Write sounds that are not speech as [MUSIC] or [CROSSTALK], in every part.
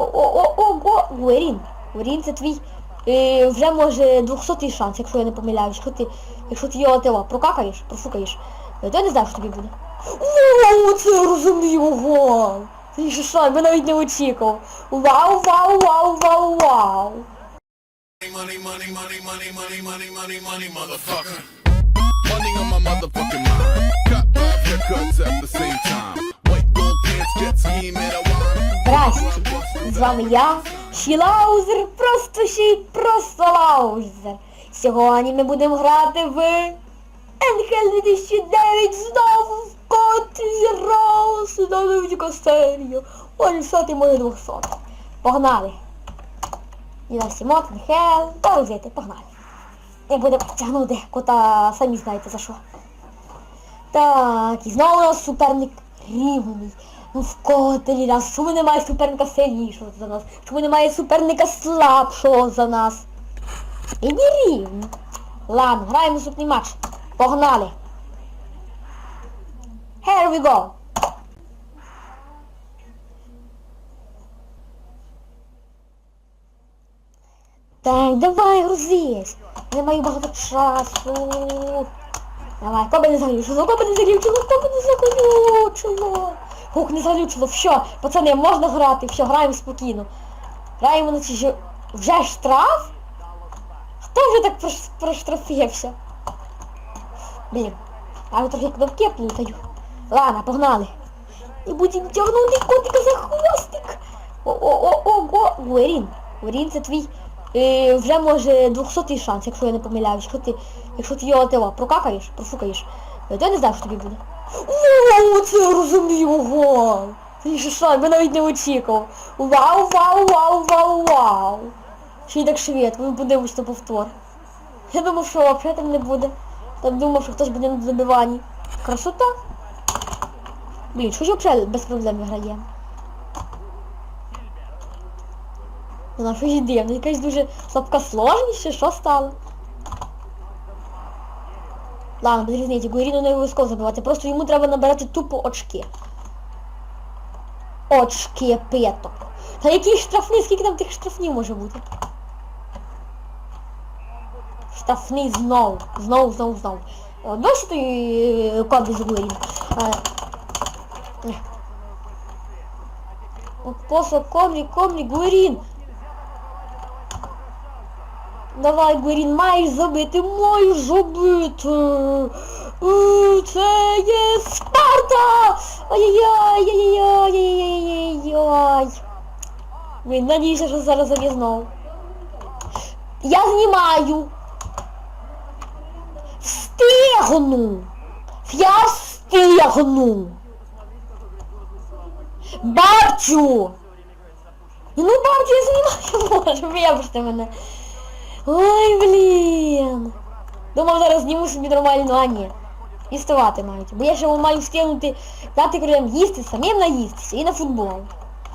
О-о-о-о, Гуерін. Гуерін це твій е, вже може 200 шанс, якщо я не помиляюсь. Якщо ти, якщо ти його о, прокакаєш, профукаєш, е, то я не знаю, що тобі буде. Вау, це розумію, вау! Ти що шай, ми навіть не очікував. Вау, вау, вау, вау, вау. Money, on my motherfucking mind. Got five haircuts at the same time. White gold pants, jet ski, marijuana. Здрасте, з вами я, Шілаузер, просто ще просто Лаузер. Сьогодні ми будемо грати в Енхель 2009 знову в коті раз на новеньку серію. Ой, все ти моє 200. Погнали. Ніна Сімот, Енхел, порозити, погнали. І будемо тягнути кота, самі знаєте за що. Так, і знову у нас суперник рівний. Ну в котелі раз. Чому немає суперника сильнішого за нас? Чому немає суперника слабшого за нас? І не рівні. Ладно, граємо наступний матч. Погнали. Here we go. Так, давай, грузись. Не маю багато часу. Давай, коби не заглючило, коби не заглючило, коби не заглючило. Хух, не заглючило, все, пацани, можна грати, все, граємо спокійно. Граємо на ж... Вже штраф? Хто вже так прош... проштрафився? Блін, а я трохи кнопки плутаю. Ладно, погнали. І будемо тягнути котика за хвостик. О-о-о-о-о, Гуерін. Гуерін це твій е, вже може 200 шанс, якщо я не помиляюсь. Якщо ти, якщо ти його ти, прокакаєш, профукаєш, то я не знаю, що тобі буде. Вау, це я розумію, вау! Ти що шай, ми навіть не очікував. Вау, вау, вау, вау, вау. Ще й так швидко, ми подивимось на повтор. Я думав, що взагалі там не буде. Там думав, що хтось буде на забиванні. Красота. Блін, що ж взагалі без проблем виграємо? Вона щось якась дуже слабка сложність, чи що стало? Ладно, без різниці, Гуеріну не обов'язково забивати, просто йому треба набирати тупо очки. Очки петок. Та які штрафні, скільки там тих штрафнів може бути? Штрафний знову, знову, знову, знову. О, Досі той код без Гуеріна. Просто комрі, комрі, Гуерін. Давай, Гурін, маєш забити, маєш забити. Е, Це є Спарта! Ай-яй-яй. Блін, надіюся, що зараз заб'є. Я знімаю. Встигну. Я встигну. Бабчу! Ну, бабчу, я знімаю, [LAUGHS] може, вибачте мене. Ой, блін. Думав, зараз зніму собі нормально, а ні. Їстувати мають. Бо я ще маю встигнути дати кролям їсти, самим наїстися і на футбол.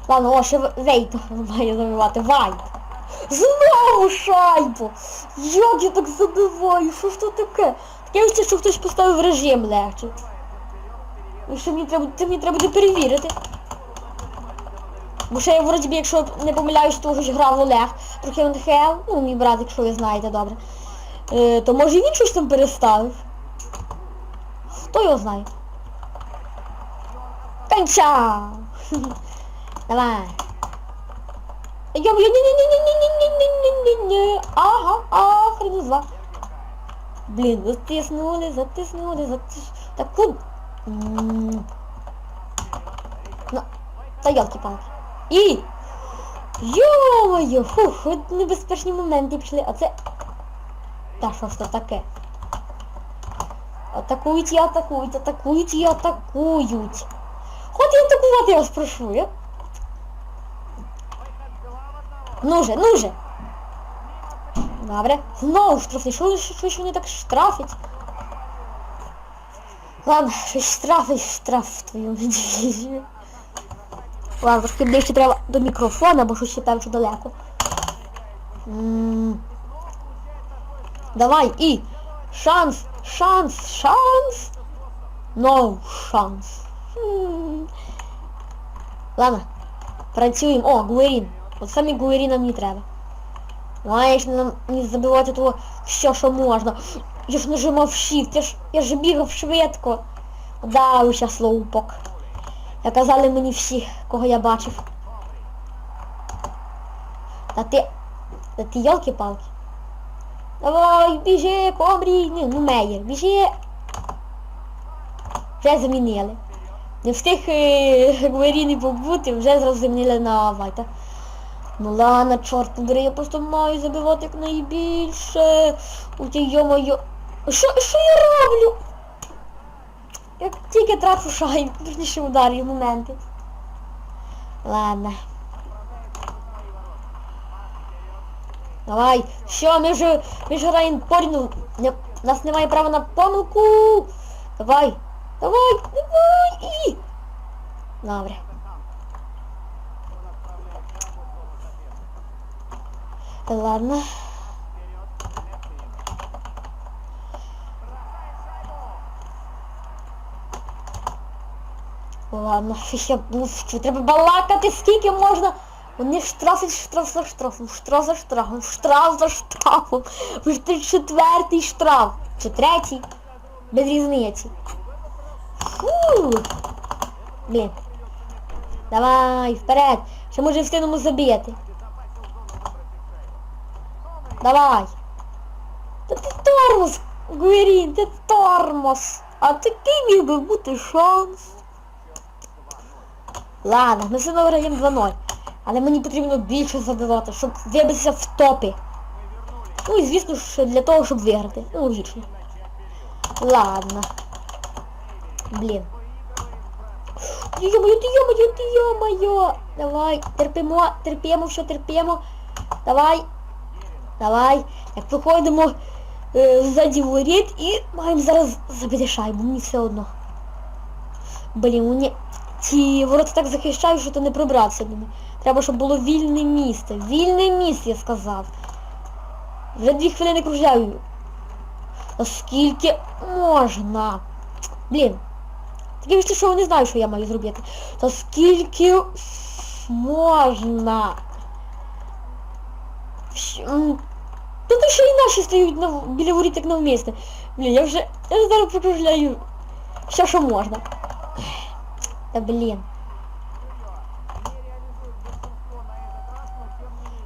Ладно, о, ще Вейт [LAUGHS] має забивати. Вайт. Знову шайбу! Як я так забиваю? Що ж це таке? Таке ось, що хтось поставив режим легше. І що мені треба, це мені треба буде перевірити. Бо ще я вроді би, якщо не помиляюсь, того ж грав Олег трохи НХЛ, ну мій брат, якщо ви знаєте добре. Е, то може він щось там переставив. Хто його знає? Конча! Давай. Я ні ні ні ні ні ні ні ні ні Ага, ага, хрен з два. Блін, затиснули, затиснули, затиснули. Так куди? Ну, та ялки-палки. І! Йо-моє, фух, небезпечні моменти пішли, а це... Та що ж це таке? Атакують і атакують, атакують і атакують. Хоч і атакувати я вас прошу, я. Ну же, ну же. Добре. Знову штрафний. Що, що, що вони так штрафять? Ладно, щось штрафить, штраф твою дивізію. Ладно, трошки ближче треба до мікрофона, бо щось ще там що далеко. Давай, і! Шанс! Шанс! Шанс! No шанс. М Ладно. Працюємо. О, Гуерін. От гуері нам не треба. Маєш нам не забивати того все, що можна. Я ж нажимав shift, я ж, я ж бігав швидко. Да, уся слоупок. Як казали мені всі, кого я бачив. Та ти... Та ти йолки-палки. Давай, біжи, комрій. Ні, ну меєр, біжи. Вже замінили. Не встиг е, Гуеріни побути, вже зразу замінили на Вайта. Ну ладно, чорт побери, я просто маю забивати як найбільше. У ті йо-моє. Що, що я роблю? Як тільки трачу шайбу, точніше ударю моменти. Ладно. Давай, що, ми вже, ми ж граємо порівну. Нас немає права на помилку. Давай, давай, давай і. Добре. Ладно. Ладно, ще що треба балакати, скільки можна. Вони штрафи, штраф за штрафом, штраф за штрафом, штраф за штрафом. Вже ти четвертий штраф. Чи третій? Без різниці. Фу. Блін. Давай, вперед. Ще може встигнемо забити. Давай. Та ти тормоз, Гуерін, ти тормоз. А такий міг би бути шанс. Ладно, ми все одно граємо 2-0. Але мені потрібно більше забивати, щоб вибитися в топі. Ну і звісно ж для того, щоб виграти. Ну, логічно. Ладно. Блін. Йо-моє, ти йо-моє, ти йо-моє. Давай, терпимо, терпимо, що терпимо. Давай. Давай. Як виходимо е, ззаді воріт і маємо зараз забити шайбу, мені все одно. Блін, мені ці ворота так захищають, що то не мене. Треба, щоб було вільне місце. Вільне місце, я сказав. Вже дві хвилини кружляю. Наскільки можна? Блін. Таке вище, що не знаю, що я маю зробити. Та скільки можна? М, Тут ще і наші стоять на, біля воріт як навмисне. Блін, я вже. Я зараз прокружляю. Все, що можна. Та блін.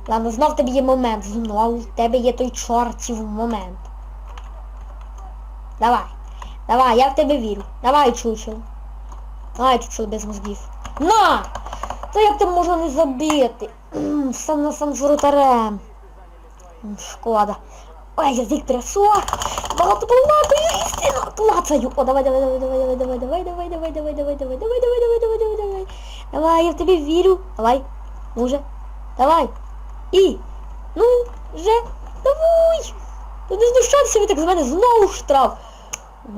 Ладно, знов тебе є момент. Знов в тебе є той чортів момент. Давай. Давай, я в тебе вірю. Давай, чучело. Давай, чучело без мозгів. На! Та як там можна не забити? Сам на сам з воротарем. Шкода. Ой, язик трясок. Багато балакаю і стіно клацаю. О, давай, давай, давай, давай, давай, давай, давай, давай, давай, давай, давай, давай, давай, давай, давай, давай, давай. Давай, я в тебе вірю. Давай. Ну же. Давай. І. Ну, вже. Давай. Ну не знущайтеся ви так з мене знову штраф.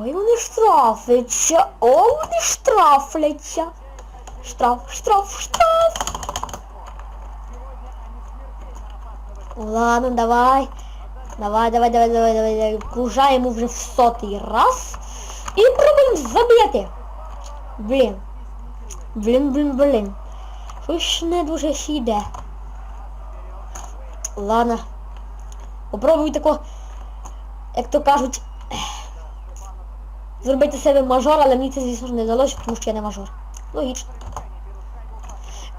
Ой, вони штрафляться. О, вони штрафляться. Штраф, штраф, штраф. Ладно, давай. Давай, давай, давай, давай, давай, давай. Кружаємо вже в сотий раз. І пробуємо забити. Блін. Блін, блін, блін. Щось не дуже йде. Ладно. Попробуй тако, як то кажуть, зробити себе мажор, але мені це, звісно не вдалося, тому що я не мажор. Логічно.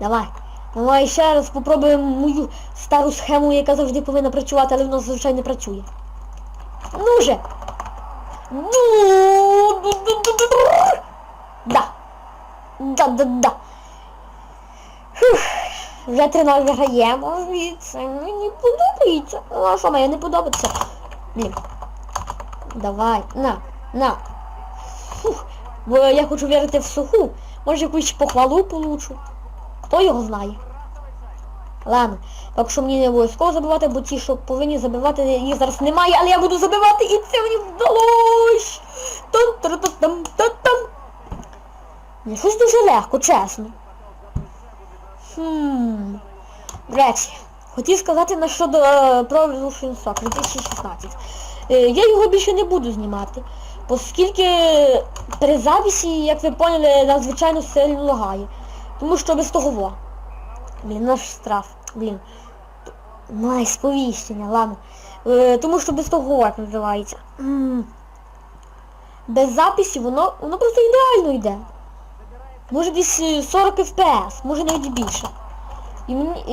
Давай. Давай ще раз попробуємо мою стару схему, яка завжди повинна працювати, але вона зазвичай не працює. Ну же! Ну, Да. Да, да, да. Фух. Вже 3-0 виграємо, це мені подобається. Ну, а що має не подобається? Блін. Давай, на, на. Фух. Бо я хочу вірити в суху. Може якусь похвалу получу. Хто його знає? Ладно, так що мені не обов'язково забивати, бо ті, що повинні забивати, їх зараз немає, але я буду забивати і це мені там Мені щось дуже легко, чесно. Хм. До речі, хотів сказати на щодо е, Pro Evolution Soccer 2016. Е, я його більше не буду знімати, оскільки при записі, як ви поняли, надзвичайно сильно лагає. Тому що без того во. Блін, наш штраф. Блін. Май, сповіщення, ладно. Е, тому що без того як називається. М. Без записі воно, воно просто ідеально йде. Може десь е, 40 FPS, може навіть більше. І, мені-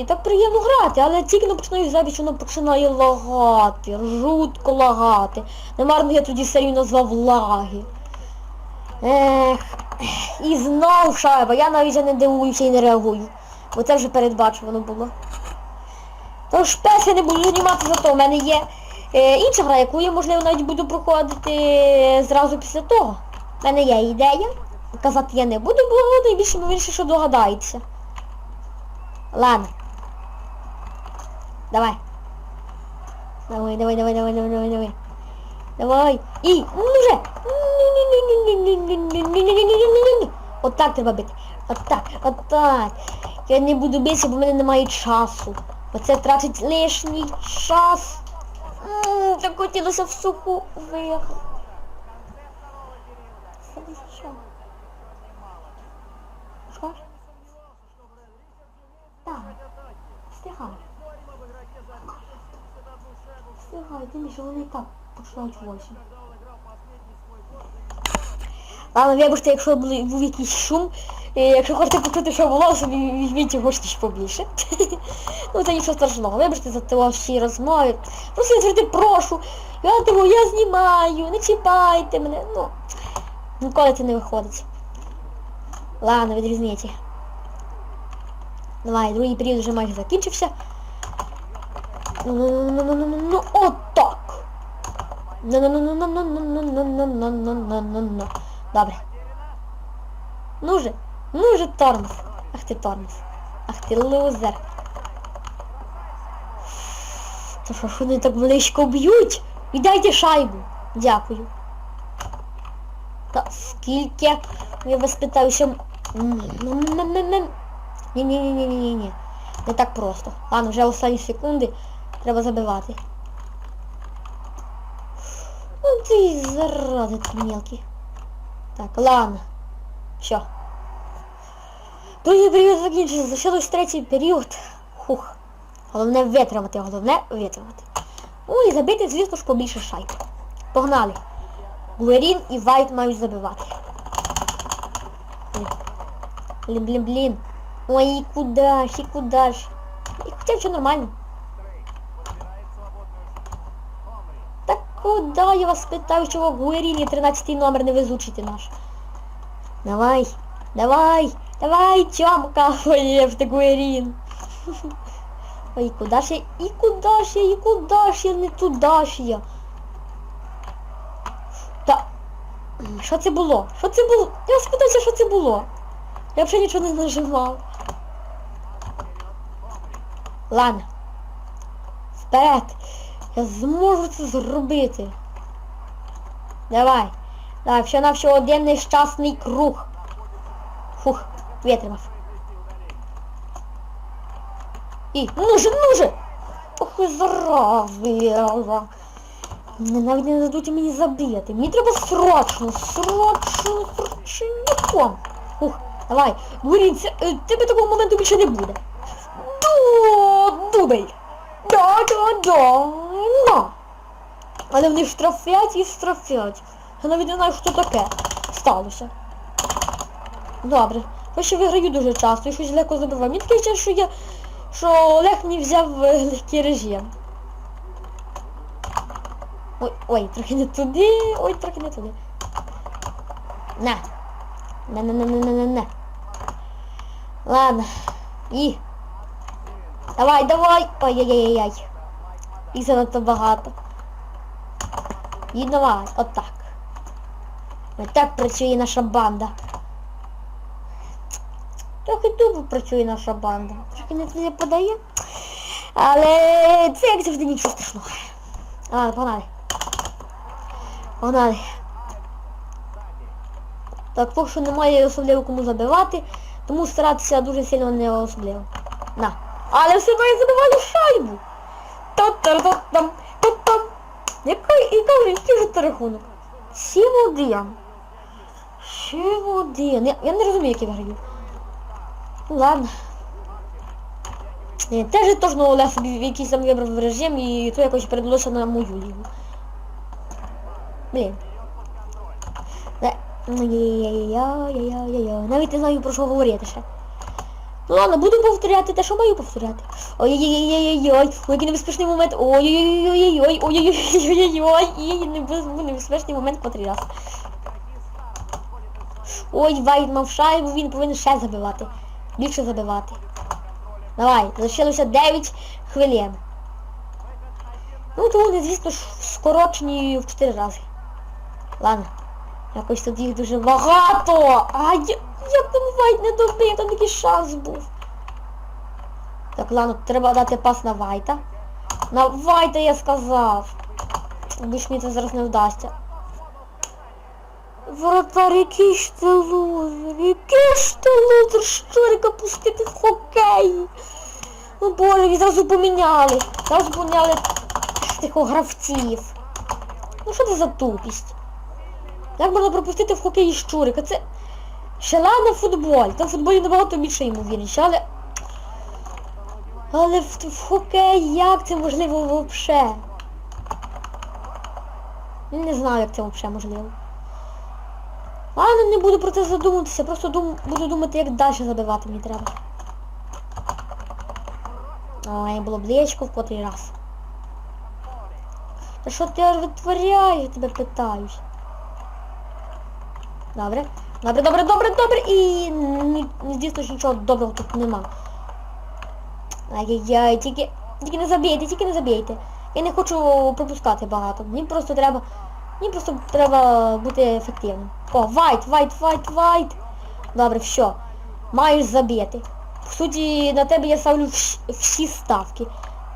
і так приємно грати, але тільки не починаю запись, воно починає лагати, жутко лагати. Немарно я тоді серію назвав лаги. Ех, і знов шайба, я навіть вже не дивуюся і не реагую. Бо це вже передбачувано було. Тож пес я не буду займатися, зато в мене є е, інша гра, яку я, можливо, навіть буду проходити е, зразу після того. У мене є ідея. Казати я не буду, бо найбільше ймовірніше, що догадається. Ладно. Давай. Давай, давай, давай, давай, давай, давай, давай. Давай. І, ну вже. Отак треба бити. Отак, отак. Я не буду битися, бо в мене немає часу. Бо це тратить лишній час. Так хотілося в суху виїхати. Що? Так. Встигай. Встигай, тим більше вони так починають восім. Ладно, вибачте, якщо був якийсь шум. І якщо хочете почути, що було, собі візьміть його ж побільше. ну це нічого страшного. Вибачте за те всі розмови. Просто я завжди прошу. Я того, я знімаю, не чіпайте мене. Ну, ніколи це не виходить. Ладно, відрізніть. Давай, другий період вже майже закінчився. Ну, ну, ну, Добре. Ну же, ну же тормоз. Ах ти тормоз. Ах ти лузер. Та що ж вони так близько б'ють? Віддайте шайбу. Дякую. Та скільки? Я вас питаю, що... Ні-ні-ні-ні-ні-ні. Не так просто. Ладно, вже останні секунди. Треба забивати. Ну ти й заради ти мелкий. Так, ладно. Все. Другий період закінчився. Залишилось третій період. Хух. Головне витримати, головне витримати. Ну і забити, звісно ж, побільше шайб. Погнали. Гуерін і Вайт мають забивати. Блін, блін, блін. Ой, і куда ж, і куда ж. І хоча все нормально. Куди я вас питаю, чого Гуерін і 13 номер не везучити наш? Давай, давай, давай, Тьомка, [LAUGHS] [LAUGHS] ой, в Гуерін. Ой, і куди ж я, і куди ж я, і куди ж я, не туди ж я. Та, що це було? Що це було? Я спитався, що це було. Я взагалі нічого не нажимав. Ладно. Вперед. Я зможу це зробити. Давай. Давай, все на все один нещасний круг. Фух, витримав. І, ну же, ну же! Ох, і зарази. Навіть не дадуть мені забити. Мені треба срочно, срочно, срочно. Ух, давай, Гурінця, е, тебе такого моменту більше не буде. Ду, дубель. Да, да, да, на. Але вони штрафять і штрафять. Я навіть не знаю, що таке сталося. Добре. Я ще виграю дуже часто і щось легко забиваю. Мені відчуття, що я... Що Олег не взяв е, легкий режим. Ой, ой, трохи не туди, ой, трохи не туди. На, на, на. Ладно. І. Давай, давай. Ой-ой-ой-ой. Їх занадто багато. І давай, отак. Ось так працює наша банда. Трохи тупо працює наша банда. Трохи не туди подає. Але це як завжди нічого страшного. Ладно, погнали. Погнали. Так, поки що немає особливо кому забивати, тому старатися дуже сильно не особливо. На. Але все одно я забиваю шайбу. Та-та-та-там, та-там. Яка вже, який же це рахунок? 7-1. 7-1. Я, я не розумію, як я виграю. Ну ладно. Ні, Теж точно Олег собі якийсь там вибрав режим і то якось передалося на мою лігу. Блін. Е, Ой-ой-ой-ой-ой-ой-ой. Навіть не знаю про що говорити ще. Ну ладно, буду повторяти те, що маю повторяти. Ой-ой-ой-ой-ой, ой, який небезпечний момент. Ой-ой-ой-ой-ой, ой-ой-ой-ой-ой, і небез- небезпечний момент по три рази. Ой, Вайт мав шайбу, він повинен ще забивати. Більше забивати. Давай, залишилося 9 хвилин. Ну, то вони, звісно скорочені в 4 рази. Ладно. Якось тут їх дуже багато. А я, як там Вайт не добив, там такий шанс був. Так, ладно, треба дати пас на Вайта. На Вайта я сказав. Більш мені це зараз не вдасться. Воротар, який ж ти лузер, який ж ти лузер, щурика пустити в хокей. Ну боже, і зразу поміняли. Зразу поміняли тих гравців. Ну що це за тупість? Як можна пропустити в хокеї щурика? Це ще ладно футболь. Там в футболі набагато більше ймовірніше, але... Але в, в хокей як це можливо взагалі? Не знаю, як це взагалі можливо. Ладно, не буду про це задумуватися, просто дум... буду думати, як далі забивати мені треба. Ой, було блечко в котрий раз. Та що ти витворяєш, я тебе питаюсь. Добре. Добре, добре, добре, добре. І звісно ж нічого доброго тут нема. Ай-яй-яй, тільки, тільки не забійте, тільки не забійте. Я не хочу пропускати багато. Мені просто треба. Мені просто треба бути ефективним. О, вайт, вайт, вайт, вайт. Добре, все. Маєш забити. В суті, на тебе я ставлю всі ставки.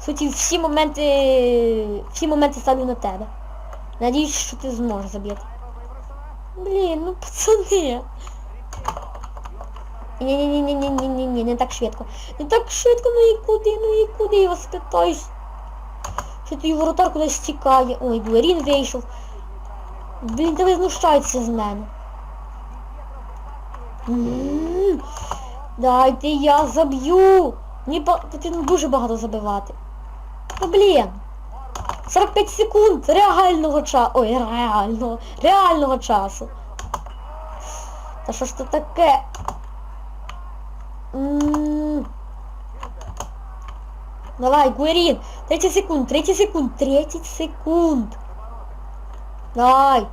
В суті, всі моменти. Всі моменти ставлю на тебе. Надіюсь, що ти зможеш забити. Блін, ну пацани. Ні-ні-ні-ні-ні-ні-ні, не так швидко. Не так швидко, ну і куди, ну і куди, я вас питаюсь. Що той воротар кудись тікає. Ой, Гуерін вийшов. Блін, та ви знущаєтеся з мене. М, Дайте я заб'ю. Мені потрібно дуже багато забивати. Та блін. 45 секунд реального часу. Ой, реального. Реального часу. Та що ж це таке? М. Давай, Гуерін. 30 секунд, 30 секунд, 30 секунд. Давай.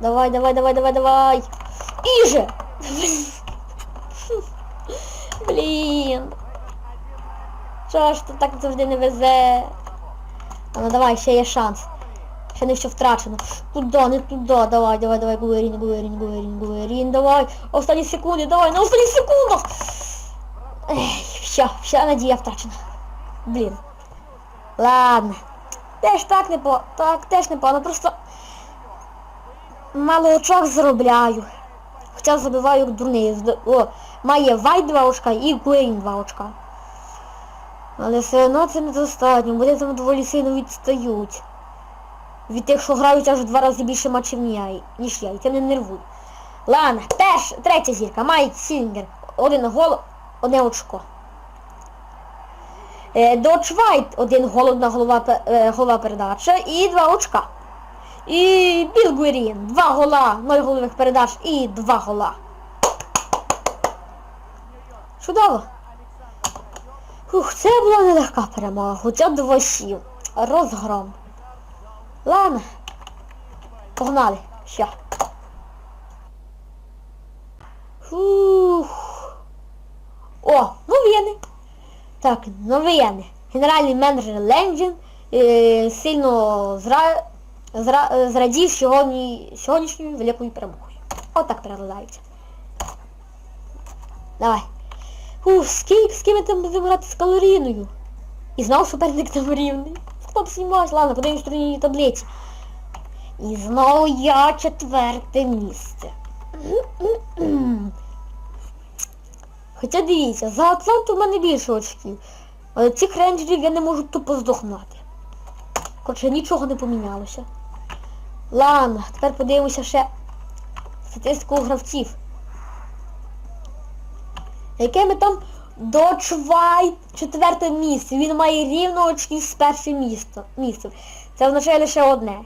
Давай, давай, давай, давай, давай. І же. [LAUGHS] Блін. Чого ж ти так завжди не везе? А ну давай, ще є шанс. Ще не все втрачено. Туди, не туди. Давай, давай, давай, Гуерін, Гуерін, Гуерін, Гуерін, давай. Останні секунди, давай, на останніх секундах. Ей, все, вся надія втрачена. Блін. Ладно. Теж так не по... Так, теж не погано, просто мало очок заробляю. Хоча забиваю дурний. О, має Вайт 2 очка і Гуейн 2 очка. Але все одно це недостатньо, вони там доволі сильно відстають. Від тих, що грають аж в два рази більше матчів, ніж я, і це не нервує. Ладно, теж третя зірка, Майк Сінгер. Один гол, одне очко. Е, Додж Вайт, один гол, одна голова, е, голова передача і два очка. І Біл Гуерін, два гола, ноль голових передач і два гола. Чудово. Фух, це була нелегка перемога, хоча два сів. Розгром. Ладно. Погнали. Ще. Фух. О, новини. Так, новини. Генеральний менеджер Ленджін е, сильно зра... Зра... зрадів сьогодні... сьогоднішньою великою перемогою. Отак перекладається. Давай. Ух, скільки, з ким ми там будемо грати з калорійною? І знову суперник там рівний. Хто б знімав? Ладно, в турнірній таблиці. І знову я четверте місце. [CLEARS THROAT] Хоча дивіться, за Атланту в мене більше очків. Але цих рейнджерів я не можу тупо здогнати. Коротше, нічого не помінялося. Ладно, тепер подивимося ще статистику гравців. Яке ми там Додж Вайт четверте місце. Він має рівно очків з першим місто, місцем. Це означає лише одне.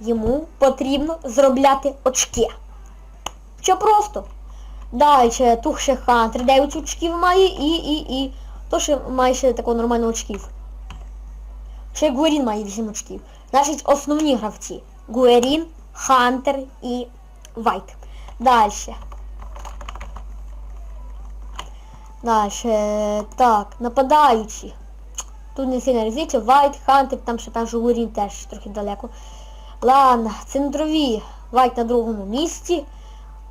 Йому потрібно зробляти очки. Що просто. Далі ще Хантер 9 очків має і, і, і. То ще має ще такого нормального очків. Ще Гуерін має 8 очків. Значить, основні гравці. Гуерін, Хантер і Вайт. Далі. Далі. Так, нападаючі. Тут не сильно різниця. Вайт, Хантер, там ще там Гуерін теж трохи далеко. Ладно, центрові. Вайт на другому місці.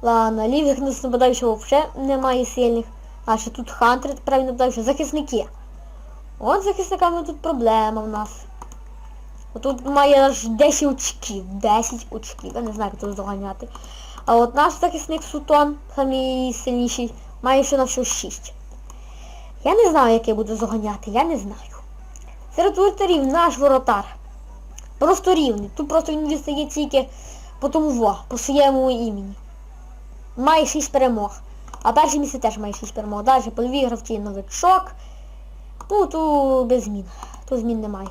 Ладно, лівих нас нападаючого взагалі немає сильних. А ще тут Хантер, правильно нападаючий, захисники. От з захисниками тут проблема в нас. Тут має аж 10 очків. 10 очків. Я не знаю, як тут доганяти. А от наш захисник Сутон, самий сильніший, має ще на всього 6. Я не знаю, як я буду доганяти, я не знаю. Серед воротарів наш воротар. Просто рівний. Тут просто він відстає тільки по тому во, по своєму імені. Має 6 перемог. А перше місце теж має 6 перемог. Далі польові гравці новичок. Ну, тут без змін. Тут змін немає.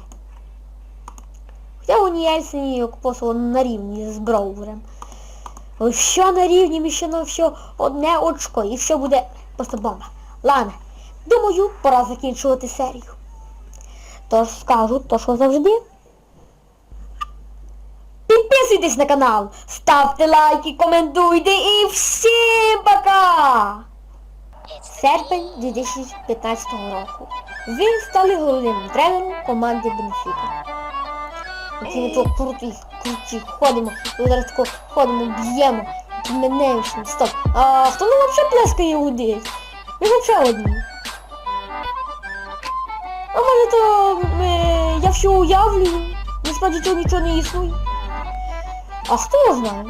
Хоча у Ніельсені Окпосово на рівні з Броувером. Що на рівні, ми ще на все одне очко. І все буде просто бомба. Ладно, думаю, пора закінчувати серію. Тож скажу то, що завжди. Підписуйтесь на канал, ставте лайки, коментуйте і всім пока! Серпень 2015 року. Ви стали головним тренером команди Бенфіка. Ми тут круті, круті, ходимо, зараз тако ходимо, б'ємо, менеємося. Стоп. А хто нам взагалі плескає у десь? Ми взагалі одні. А може то е, я все уявлюю, насправді цього нічого не існує. А хто його знає?